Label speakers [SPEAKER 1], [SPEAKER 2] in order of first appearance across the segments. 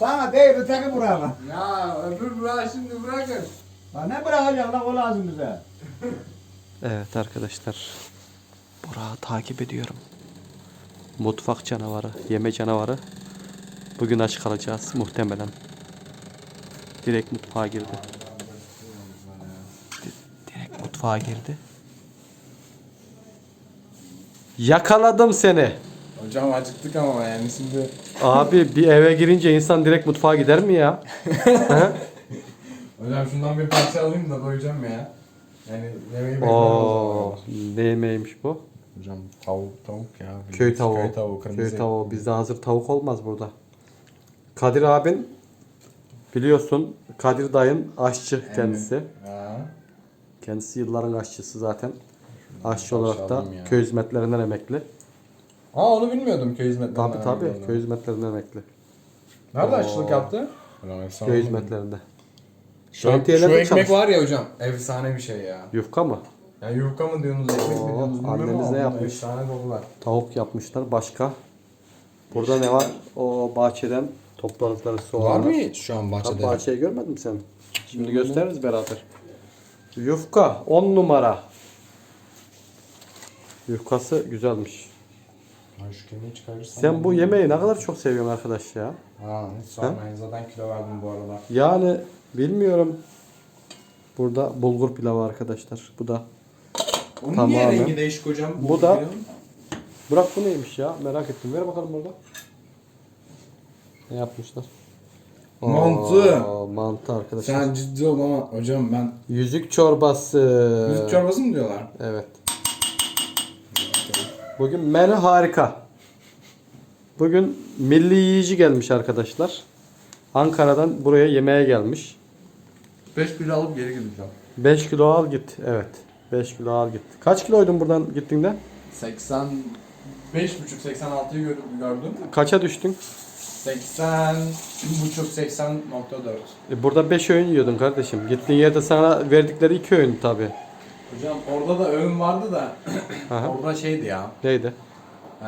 [SPEAKER 1] Sana değil öteki buraya.
[SPEAKER 2] Ya öbür Burak'ı şimdi bırakın.
[SPEAKER 1] Lan ne bırakacak lan o lazım bize.
[SPEAKER 3] Evet arkadaşlar. Burak'ı takip ediyorum. Mutfak canavarı, yeme canavarı. Bugün aç kalacağız muhtemelen. Direkt mutfağa girdi. Di- Direkt mutfağa girdi. Yakaladım seni.
[SPEAKER 2] Hocam acıktık ama yani şimdi.
[SPEAKER 3] Abi bir eve girince insan direkt mutfağa gider mi ya? He?
[SPEAKER 2] Hocam şundan bir parça alayım da doyacağım ya. Yani yemeği
[SPEAKER 3] Oo,
[SPEAKER 2] zaman.
[SPEAKER 3] ne yemeğiymiş bu?
[SPEAKER 2] Hocam tavuk tavuk ya.
[SPEAKER 3] Köy tavuğu.
[SPEAKER 2] Köy tavuğu kırmızı.
[SPEAKER 3] Köy tavuğu. Bizde hazır tavuk olmaz burada. Kadir abin biliyorsun Kadir dayın aşçı kendisi.
[SPEAKER 2] Ha.
[SPEAKER 3] Kendisi yılların aşçısı zaten. Aşçı olarak da
[SPEAKER 2] ya.
[SPEAKER 3] köy hizmetlerinden emekli.
[SPEAKER 2] Aa onu bilmiyordum köy hizmetlerinden.
[SPEAKER 3] Tabi tabi
[SPEAKER 2] olduğunu.
[SPEAKER 3] köy hizmetlerinden emekli.
[SPEAKER 2] Nerede
[SPEAKER 3] Oo.
[SPEAKER 2] aşçılık yaptı? Efsane
[SPEAKER 3] Köy hizmetlerinde.
[SPEAKER 2] Şu, şu
[SPEAKER 3] Şantiyelerde
[SPEAKER 2] ekmek
[SPEAKER 3] çalış-
[SPEAKER 2] var ya hocam. Efsane bir şey ya.
[SPEAKER 3] Yufka mı?
[SPEAKER 2] Ya yufka mı diyorsunuz, ekmek mi
[SPEAKER 3] Oo,
[SPEAKER 2] diyorsunuz bilmiyorum
[SPEAKER 3] annemiz
[SPEAKER 2] ama
[SPEAKER 3] ne yapmış?
[SPEAKER 2] Efsane dolular.
[SPEAKER 3] Tavuk yapmışlar. Başka? Burada ne var? O bahçeden topladıkları
[SPEAKER 2] Var
[SPEAKER 3] soğanlar.
[SPEAKER 2] mı hiç şu an
[SPEAKER 3] Tam
[SPEAKER 2] bahçede?
[SPEAKER 3] bahçeyi görmedin mi sen? Şimdi gösteririz beraber. Yufka 10 numara. Yufkası güzelmiş.
[SPEAKER 2] Şu kemiği.
[SPEAKER 3] Sen bu yemeği ne kadar çok seviyorsun arkadaş ya.
[SPEAKER 2] Ha hiç sormayın zaten kilo verdim bu arada.
[SPEAKER 3] Yani bilmiyorum. Burada bulgur pilavı arkadaşlar. Bu da.
[SPEAKER 2] Onun
[SPEAKER 3] Tamamen.
[SPEAKER 2] niye rengi değişik hocam?
[SPEAKER 3] Bu da-
[SPEAKER 2] pilavın?
[SPEAKER 3] Burak bu neymiş ya? Merak ettim. Ver bakalım burada. Ne yapmışlar?
[SPEAKER 2] Mantı.
[SPEAKER 3] Oo, mantı arkadaşlar.
[SPEAKER 2] Sen ciddi ol ama hocam ben
[SPEAKER 3] Yüzük çorbası.
[SPEAKER 2] yüzük çorbası mı diyorlar?
[SPEAKER 3] Evet. Bugün menü harika. Bugün milli yiyici gelmiş arkadaşlar. Ankara'dan buraya yemeğe gelmiş.
[SPEAKER 2] 5 kilo alıp geri gideceğim.
[SPEAKER 3] 5 kilo al git. Evet. 5 kilo al git. Kaç kiloydun buradan gittiğinde?
[SPEAKER 2] 85 buçuk 86'yı gördüm. gördüm.
[SPEAKER 3] Kaça düştün?
[SPEAKER 2] 80 buçuk 80.4.
[SPEAKER 3] E, burada 5 öğün yiyordun kardeşim. Gittiğin yerde sana verdikleri 2 öğün tabi.
[SPEAKER 2] Hocam orada da öğün vardı da
[SPEAKER 3] Aha.
[SPEAKER 2] orada şeydi ya.
[SPEAKER 3] Neydi?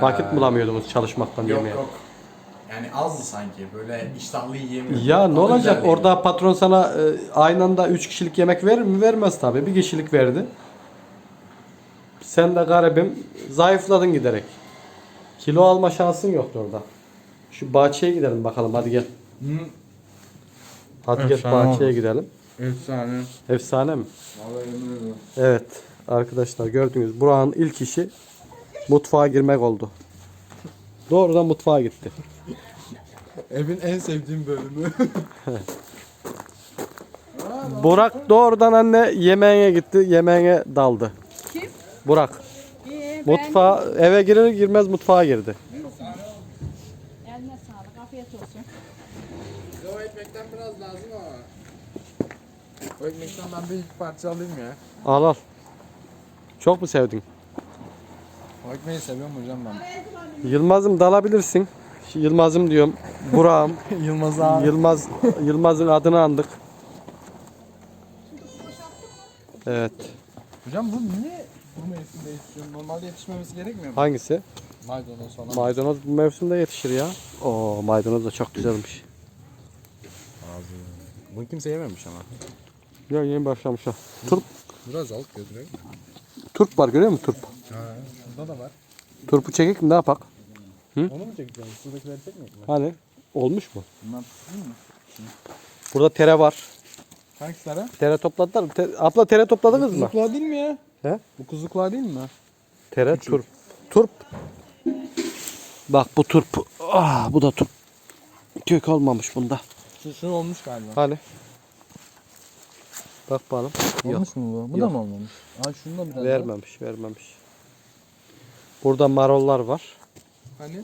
[SPEAKER 3] Vakit
[SPEAKER 2] Ee,
[SPEAKER 3] bulamıyordunuz çalışmaktan
[SPEAKER 2] Yok
[SPEAKER 3] yemeğe.
[SPEAKER 2] yok. Yani azdı sanki böyle iştahlı yiyemiyordum.
[SPEAKER 3] Ya ne
[SPEAKER 2] Ama
[SPEAKER 3] olacak orada patron sana e, aynı anda 3 kişilik yemek verir mi? Vermez tabi. Bir kişilik verdi. Sen de garibim zayıfladın giderek. Kilo alma şansın yoktu orada. Şu bahçeye gidelim bakalım hadi gel.
[SPEAKER 2] yedim.
[SPEAKER 3] Hadi gel
[SPEAKER 2] Efsane
[SPEAKER 3] bahçeye gidelim.
[SPEAKER 2] Efsane.
[SPEAKER 3] Efsane mi?
[SPEAKER 2] Vallahi yemin ediyorum.
[SPEAKER 3] Evet arkadaşlar gördüğünüz Burak'ın ilk işi mutfağa girmek oldu. Doğrudan mutfağa gitti.
[SPEAKER 2] Evin en sevdiğim bölümü.
[SPEAKER 3] Burak doğrudan anne yemeğine gitti, yemeğine daldı.
[SPEAKER 4] Kim?
[SPEAKER 3] Burak.
[SPEAKER 4] İyi, ben
[SPEAKER 3] Mutfağa eve girer girmez mutfağa girdi.
[SPEAKER 4] eline sağlık, afiyet olsun.
[SPEAKER 2] o ekmekten biraz lazım ama. O ekmekten ben bir iki parça alayım ya.
[SPEAKER 3] Al al. Çok mu sevdin?
[SPEAKER 2] O ekmeği seviyorum hocam ben.
[SPEAKER 3] Yılmaz'ım dalabilirsin. Yılmaz'ım diyorum. Burak'ım.
[SPEAKER 2] Yılmaz abi.
[SPEAKER 3] Yılmaz Yılmaz'ın adını andık. Evet.
[SPEAKER 2] Hocam bu niye bu mevsimde yetişiyor? Normalde yetişmemesi gerekmiyor mu?
[SPEAKER 3] Hangisi?
[SPEAKER 2] Maydanoz falan.
[SPEAKER 3] Maydanoz bu mevsimde yetişir ya. Oo maydanoz da çok güzelmiş.
[SPEAKER 2] Bunu kimse yememiş ama.
[SPEAKER 3] Ya yeni başlamış ha. Turp,
[SPEAKER 2] Biraz alıp götürelim.
[SPEAKER 3] turp var görüyor musun turp?
[SPEAKER 2] Ha, şurada da var.
[SPEAKER 3] Turpu çekik mi ne yapak?
[SPEAKER 2] Onu mu çekeceğiz? Şuradakileri çekmeyecek mi?
[SPEAKER 3] Hani olmuş mu?
[SPEAKER 2] Bunlar değil mi?
[SPEAKER 3] Burada tere var.
[SPEAKER 2] Hangisileri?
[SPEAKER 3] Tere topladılar mı? Te- abla tere topladınız mı?
[SPEAKER 2] Kuzukluğa değil mi ya?
[SPEAKER 3] He?
[SPEAKER 2] Bu kuzukluğa değil mi?
[SPEAKER 3] Tere turp. Turp. Bak bu turp. Ah bu da turp. Kök olmamış bunda.
[SPEAKER 2] Şu, şu olmuş galiba.
[SPEAKER 3] Hani? Bak bakalım. Yok.
[SPEAKER 2] Olmuş mu bu? Bu
[SPEAKER 3] Yok.
[SPEAKER 2] da mı olmamış? Aa şunda biraz daha.
[SPEAKER 3] Vermemiş, vermemiş. Burada marollar var.
[SPEAKER 2] Hani?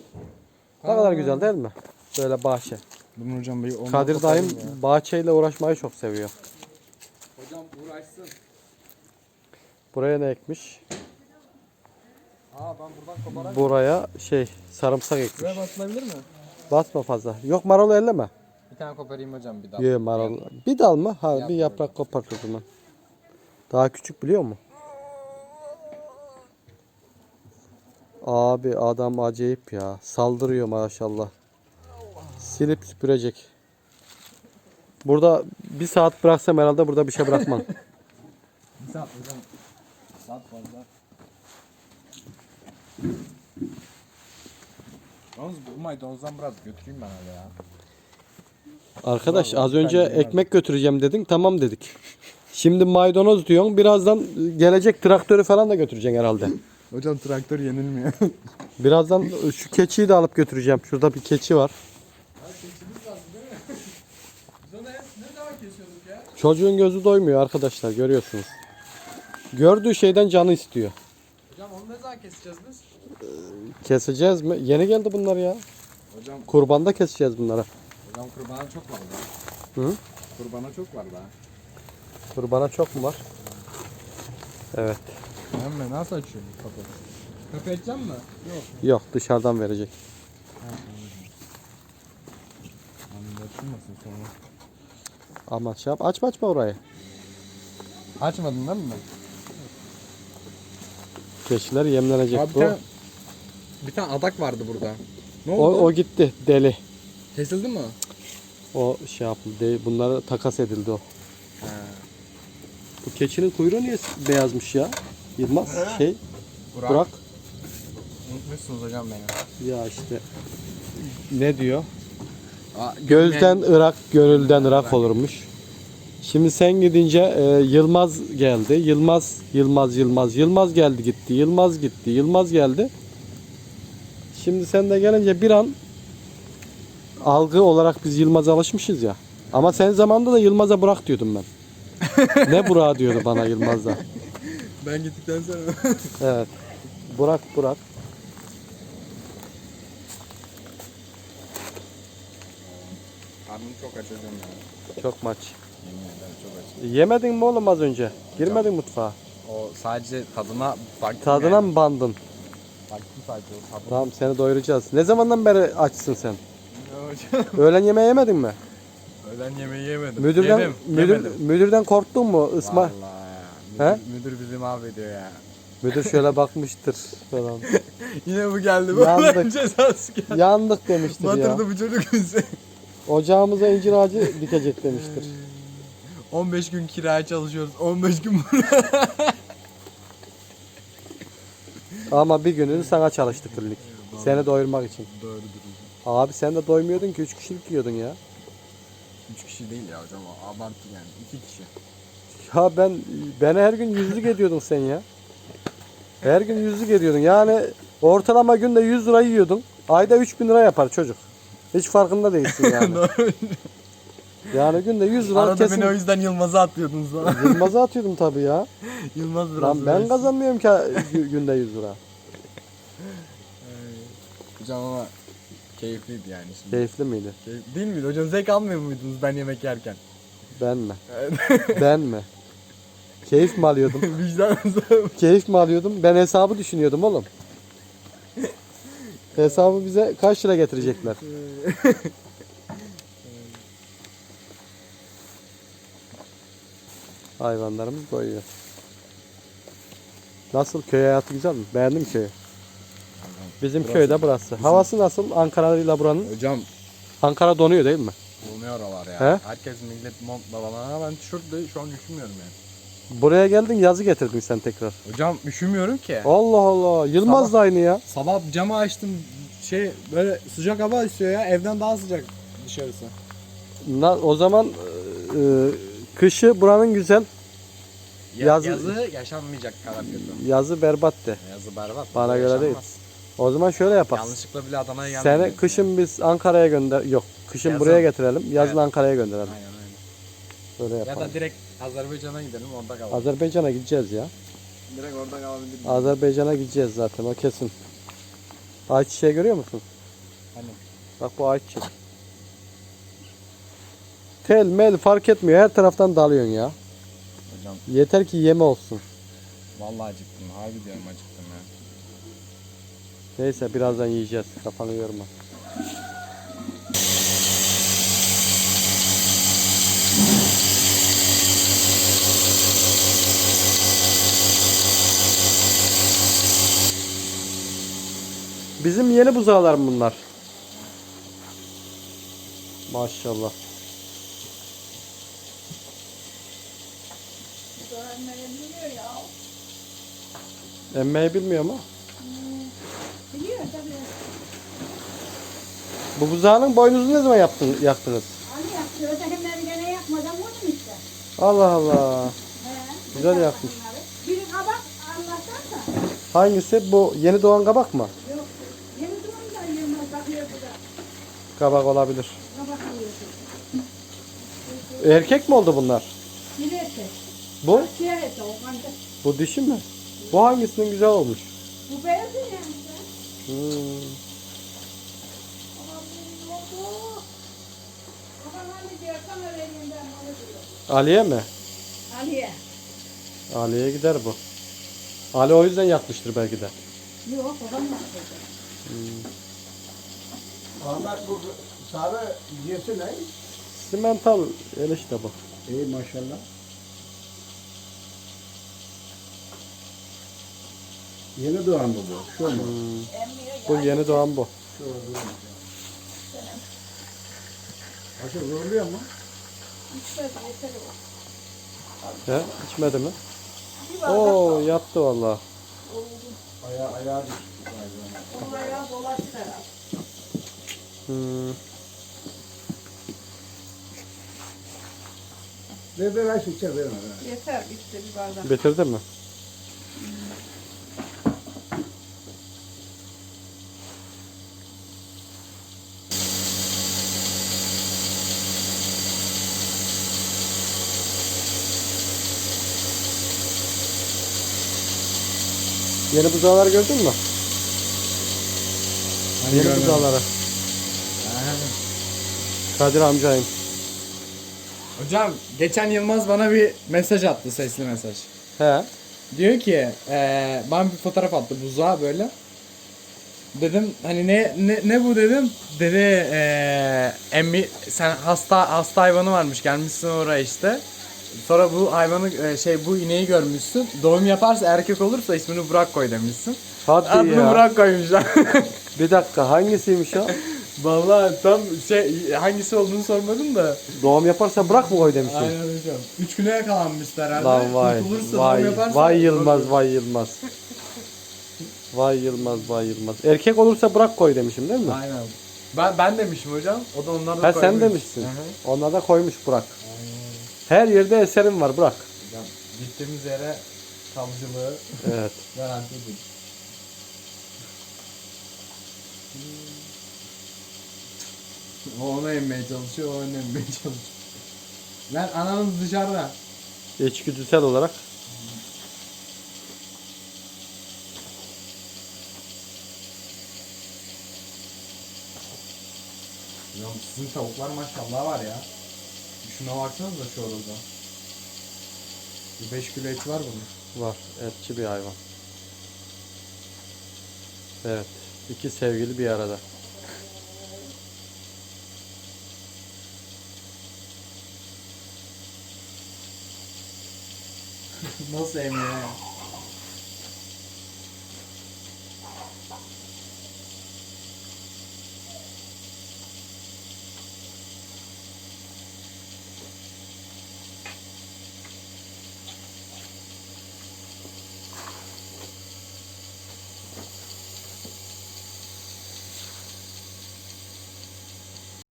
[SPEAKER 3] Ne kadar güzel değil mi? Böyle bahçe.
[SPEAKER 2] Bunu hocam bir ondan
[SPEAKER 3] Kadir
[SPEAKER 2] koparayım
[SPEAKER 3] dayım
[SPEAKER 2] ya.
[SPEAKER 3] bahçeyle uğraşmayı çok seviyor.
[SPEAKER 2] Hocam uğraşsın.
[SPEAKER 3] Buraya ne ekmiş?
[SPEAKER 2] Aa ben buradan koparak.
[SPEAKER 3] Buraya şey sarımsak ekmiş.
[SPEAKER 2] Buraya basılabilir mi?
[SPEAKER 3] Basma fazla. Yok marul elleme.
[SPEAKER 2] Bir tane koparayım hocam bir daha.
[SPEAKER 3] Ye marul. Bir dal mı? Ha bir yaprak kopart o zaman. Daha küçük biliyor musun? Abi adam acayip ya. Saldırıyor maşallah. Silip süpürecek. Burada bir saat bıraksam herhalde burada bir şey bırakmam.
[SPEAKER 2] Bir saat hocam. Saat fazla. Yalnız bu maydanozdan biraz götüreyim ben öyle ya.
[SPEAKER 3] Arkadaş az önce ekmek götüreceğim dedin tamam dedik. Şimdi maydanoz diyorsun birazdan gelecek traktörü falan da götüreceksin herhalde.
[SPEAKER 2] Hocam traktör yenilmiyor.
[SPEAKER 3] Birazdan şu keçiyi de alıp götüreceğim. Şurada bir keçi var.
[SPEAKER 2] Biz onu hep ne zaman kesiyorduk ya?
[SPEAKER 3] Çocuğun gözü doymuyor arkadaşlar görüyorsunuz. Gördüğü şeyden canı istiyor.
[SPEAKER 2] Hocam onu ne zaman keseceğiz biz?
[SPEAKER 3] Keseceğiz mi? Yeni geldi bunlar ya.
[SPEAKER 2] Hocam
[SPEAKER 3] Kurbanda keseceğiz bunları.
[SPEAKER 2] Hocam kurbana çok var daha.
[SPEAKER 3] Hı?
[SPEAKER 2] Kurbana çok var daha.
[SPEAKER 3] Kurbana çok mu var? Evet.
[SPEAKER 2] Ben nasıl açıyorum kapıyı? Kapıyı açacağım mı? Yok.
[SPEAKER 3] Yok dışarıdan verecek.
[SPEAKER 2] Açılmasın sonra.
[SPEAKER 3] Ama şey yap. Açma açma orayı.
[SPEAKER 2] Açmadın değil mi?
[SPEAKER 3] Keçiler yemlenecek.
[SPEAKER 2] Abi bir
[SPEAKER 3] Bu.
[SPEAKER 2] tane, bir tane adak vardı burada. Ne
[SPEAKER 3] O,
[SPEAKER 2] oldu?
[SPEAKER 3] o gitti deli.
[SPEAKER 2] Kesildi mi?
[SPEAKER 3] O şey yapıldı. Bunlara takas edildi o.
[SPEAKER 2] He.
[SPEAKER 3] Bu keçinin kuyruğu niye beyazmış ya? Yılmaz şey
[SPEAKER 2] Burak.
[SPEAKER 3] Burak.
[SPEAKER 2] Unutmuşsunuz hocam beni.
[SPEAKER 3] Ya işte ne diyor?
[SPEAKER 2] Aa,
[SPEAKER 3] Gözden Irak, gönülden Irak olurmuş. Şimdi sen gidince e, Yılmaz geldi. Yılmaz, Yılmaz, Yılmaz, Yılmaz geldi gitti. Yılmaz gitti. Yılmaz geldi. Şimdi sen de gelince bir an algı olarak biz Yılmaz'a alışmışız ya. Ama sen zamanında da Yılmaz'a Burak diyordum ben. ne Burak diyordu bana Yılmaz'da.
[SPEAKER 2] Ben gittikten sonra.
[SPEAKER 3] Evet. Burak, Burak.
[SPEAKER 2] Karnım çok aç hocam ya.
[SPEAKER 3] Çok maç.
[SPEAKER 2] Yemin ederim çok aç.
[SPEAKER 3] Yemedin mi oğlum az önce? Girmedin mutfağa.
[SPEAKER 2] O sadece tadına baktım
[SPEAKER 3] Tadına
[SPEAKER 2] yani.
[SPEAKER 3] mı bandın?
[SPEAKER 2] Baktım sadece o tadına.
[SPEAKER 3] Tamam seni doyuracağız. Ne zamandan beri açsın sen?
[SPEAKER 2] Hocam.
[SPEAKER 3] Öğlen yemeği yemedin mi?
[SPEAKER 2] Öğlen yemeği yemedim.
[SPEAKER 3] Müdürden
[SPEAKER 2] Yedim,
[SPEAKER 3] müdür,
[SPEAKER 2] yemedim.
[SPEAKER 3] müdürden korktun mu? Isma.
[SPEAKER 2] Vallahi ya.
[SPEAKER 3] He?
[SPEAKER 2] Müdür, müdür bizi mahvediyor ya.
[SPEAKER 3] Müdür şöyle bakmıştır falan.
[SPEAKER 2] Yine bu geldi. Bu
[SPEAKER 3] Yandık.
[SPEAKER 2] Allah'ın cezası geldi.
[SPEAKER 3] Yandık demiştir ya.
[SPEAKER 2] Batırdı bu çocuk bizi.
[SPEAKER 3] Ocağımıza incir ağacı dikecek demiştir.
[SPEAKER 2] 15 gün kiraya çalışıyoruz. 15 gün burada.
[SPEAKER 3] Ama bir gününü sana çalıştık klinik. Seni doyurmak için.
[SPEAKER 2] Doğrudur.
[SPEAKER 3] Abi sen de doymuyordun ki 3 kişilik yiyordun ya.
[SPEAKER 2] 3 kişi değil ya hocam. Abartı yani. 2 kişi.
[SPEAKER 3] Ya ben beni her gün yüzlük ediyordun sen ya. Her gün yüzlük ediyordun. Yani ortalama günde 100 lira yiyordun. Ayda 3000 lira yapar çocuk. Hiç farkında değilsin yani. yani günde 100 lira
[SPEAKER 2] Arada
[SPEAKER 3] kesin.
[SPEAKER 2] beni o yüzden Yılmaz'a atlıyordunuz lan.
[SPEAKER 3] Yılmaz'a atıyordum tabii ya.
[SPEAKER 2] Yılmaz biraz
[SPEAKER 3] Lan ben kazanmıyorum ki gü- günde 100 lira.
[SPEAKER 2] Hocam ama keyifliydi yani şimdi.
[SPEAKER 3] Keyifli miydi?
[SPEAKER 2] Keyif- Değil miydi hocam? Zevk almıyor muydunuz ben yemek yerken?
[SPEAKER 3] Ben mi? ben mi? Keyif mi alıyordum?
[SPEAKER 2] Vicdanınıza
[SPEAKER 3] Keyif mi alıyordum? Ben hesabı düşünüyordum oğlum. Hesabı bize kaç lira getirecekler? Hayvanlarımız doyuyor. Nasıl köy hayatı güzel mi? Beğendin mi köyü? Bizim
[SPEAKER 2] Burası-
[SPEAKER 3] köyde burası. Havası nasıl? Ankara ile buranın.
[SPEAKER 2] Hocam
[SPEAKER 3] Ankara donuyor değil mi?
[SPEAKER 2] bulunuyor oralar ya.
[SPEAKER 3] He?
[SPEAKER 2] Herkes millet montla falan ben tişörtle şu an üşümüyorum yani.
[SPEAKER 3] Buraya geldin yazı getirdin sen tekrar.
[SPEAKER 2] Hocam üşümüyorum ki.
[SPEAKER 3] Allah Allah. Yılmaz
[SPEAKER 2] Sabah-
[SPEAKER 3] da aynı ya.
[SPEAKER 2] Sabah camı açtım şey böyle sıcak hava istiyor ya evden daha sıcak dışarısı.
[SPEAKER 3] Na- o zaman e, e, kışı buranın güzel.
[SPEAKER 2] Ya-
[SPEAKER 3] Yazı-
[SPEAKER 2] Yazı yaşanmayacak kadar kötü.
[SPEAKER 3] Yazı berbat de.
[SPEAKER 2] Yazı berbat.
[SPEAKER 3] Bana göre değil. O zaman şöyle yaparız.
[SPEAKER 2] Yanlışlıkla bile Adana'ya gelmedim.
[SPEAKER 3] Seni kışın biz Ankara'ya gönder yok. Kışın
[SPEAKER 2] Yazın.
[SPEAKER 3] buraya getirelim. Yazın
[SPEAKER 2] Evet.
[SPEAKER 3] Ankara'ya gönderelim.
[SPEAKER 2] Aynen aynen.
[SPEAKER 3] Böyle
[SPEAKER 2] Ya
[SPEAKER 3] yapalım.
[SPEAKER 2] da direkt Azerbaycan'a gidelim orada kalalım.
[SPEAKER 3] Azerbaycan'a gideceğiz ya.
[SPEAKER 2] direkt orada kalabiliriz.
[SPEAKER 3] Azerbaycan'a gideceğiz zaten o kesin. Ayçiçeği görüyor musun?
[SPEAKER 2] Hani
[SPEAKER 3] Bak bu ayçiçek. Tel mel fark etmiyor. Her taraftan dalıyorsun ya.
[SPEAKER 2] hocam
[SPEAKER 3] Yeter ki yeme olsun.
[SPEAKER 2] vallahi acıktım. Harbi diyorum acıktım ya.
[SPEAKER 3] Neyse birazdan yiyeceğiz. Kafanı yorma. Bizim yeni buzağlar bunlar. Maşallah. Emmeyi bilmiyor mu?
[SPEAKER 4] Biliyor tabii.
[SPEAKER 3] Bu buzağının boynuzunu ne zaman yaptın, yaktınız?
[SPEAKER 4] Ali yaptı. Ötekileri gene yapmadan vurdum işte.
[SPEAKER 3] Allah Allah.
[SPEAKER 4] He.
[SPEAKER 3] Güzel yapmış.
[SPEAKER 4] takımları. Biri kabak Allah'tan da.
[SPEAKER 3] Hangisi? Bu yeni doğan kabak mı?
[SPEAKER 4] Yok. Yeni durumda yılmaz bakıyor bu da.
[SPEAKER 3] Kabak olabilir.
[SPEAKER 4] Kabak alıyorsun.
[SPEAKER 3] Erkek mi oldu bunlar?
[SPEAKER 4] Bir erkek.
[SPEAKER 3] Bu?
[SPEAKER 4] Siyah ete o kanka.
[SPEAKER 3] Bu dişi mi? Bu hangisinin güzel olmuş?
[SPEAKER 4] Bu işte.
[SPEAKER 3] Hmm. Ali'ye mi?
[SPEAKER 4] Ali'ye.
[SPEAKER 3] Ali'ye gider bu. Ali o yüzden yakmıştır belki de.
[SPEAKER 4] Yok babam yaptı.
[SPEAKER 1] Ahmet bu sarı cinsi ne?
[SPEAKER 3] Simental el işte bu.
[SPEAKER 1] İyi maşallah. Yeni doğan bu bu. Şu mu?
[SPEAKER 3] Bu yeni doğan bu.
[SPEAKER 1] Şu doğan. Aşı zorluyor mu?
[SPEAKER 4] İçmedi yeter o.
[SPEAKER 3] He? İçmedi mi? Oo yattı valla.
[SPEAKER 1] Ayağı, ayağı düştü. galiba.
[SPEAKER 4] Oraya dolaşır herhalde.
[SPEAKER 3] Hmm.
[SPEAKER 1] Ver ver Ayşe içer ver ona.
[SPEAKER 4] Yeter bitti bir bardak.
[SPEAKER 3] Bitirdi mi? Yeni buzağları gördün mü? Yeni buzağları. Kadir amcayım.
[SPEAKER 2] Hocam geçen Yılmaz bana bir mesaj attı sesli mesaj.
[SPEAKER 3] He.
[SPEAKER 2] Diyor ki eee bana bir fotoğraf attı buzağa böyle. Dedim hani ne ne, ne bu dedim. Dedi eee emmi sen hasta hasta hayvanı varmış gelmişsin oraya işte. Sonra bu hayvanı eee, şey bu ineği görmüşsün. Doğum yaparsa erkek olursa ismini Burak koy demişsin.
[SPEAKER 3] Hadi
[SPEAKER 2] Adını
[SPEAKER 3] ya.
[SPEAKER 2] Burak koymuşlar.
[SPEAKER 3] Bir dakika hangisiymiş o?
[SPEAKER 2] Vallahi tam şey hangisi olduğunu sormadım da.
[SPEAKER 3] Doğum yaparsa bırak mı koy demişsin.
[SPEAKER 2] Aynen hocam. 3 güne yakalanmışlar herhalde.
[SPEAKER 3] Lan vay,
[SPEAKER 2] Kurtulursa
[SPEAKER 3] vay,
[SPEAKER 2] doğum yaparsa-
[SPEAKER 3] vay Yılmaz, vay Yılmaz. Vay Yılmaz, vay Yılmaz. Erkek olursa bırak koy demişim değil mi?
[SPEAKER 2] Aynen. Ben ben demişim hocam. O da onlar da
[SPEAKER 3] Ha sen
[SPEAKER 2] koymuş.
[SPEAKER 3] demişsin.
[SPEAKER 2] Hı hı.
[SPEAKER 3] Onlar da koymuş Burak. Her yerde eserim var Burak.
[SPEAKER 2] Hocam, Gittiğimiz yere kalıcılığı
[SPEAKER 3] Evet.
[SPEAKER 2] garantidir. O onu emmeye çalışıyor, o onu emmeye çalışıyor. Lan ananız dışarıda.
[SPEAKER 3] İçgüdüsel olarak.
[SPEAKER 2] Ya sizin tavuklar maşallah var ya. Şuna baksanıza şu orada. Bir 5 kilo eti var bunun.
[SPEAKER 3] Var. Etçi bir hayvan. Evet. İki sevgili bir arada.
[SPEAKER 2] Nasıl emiyor?